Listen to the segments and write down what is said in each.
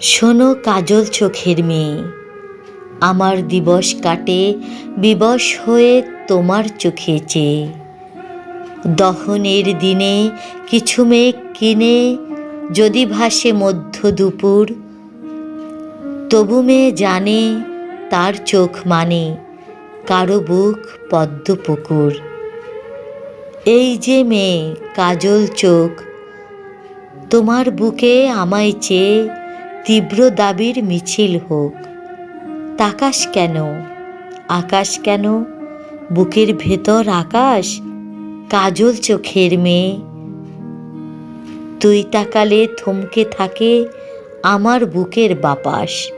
শোনো কাজল চোখের মেয়ে। আমার দিবস কাটে, বিবশ হয়ে তোমার চোখে চেয়ে। দহনের দিনে কিছু মেঘ কিনে, যদি ভাসে মধ্য দুপুর, তবু মেয়ে জানে তার চোখ মানে কারও বুক পদ্ম পুকুর। এই যে মেয়ে, কাজল চোখ, তোমার বুকে আমায় চেয়ে তীব্র দাবির মিছিল হোক। তাকাশ কেন? আকাশ কেন? বুকের ভেতর আকাশ? কাজল চোখের মেয়ে। তুই তাকালে থমকে থাকে আমার বুকের বাপাস।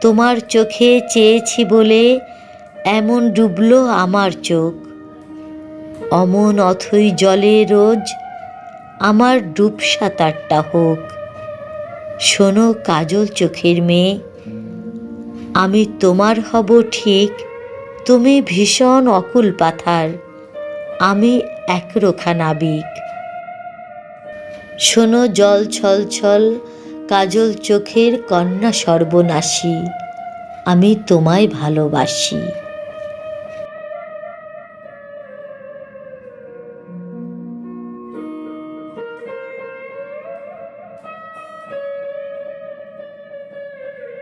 তোমার চোখে চেয়েছি বলে এমন ডুবলো আমার চোখ। অমন অথই জলে রোজ আমার ডুব সাঁতারটা হোক। শোনো কাজল চোখের মেয়ে, আমি তোমার হব ঠিক, তুমি ভীষণ অকুল পাথার, আমি একরোখা নাবিক। শোনো জল ছল ছল কাজল চোখের কন্যা সর্বনাশী, আমি তোমায় ভালোবাসি।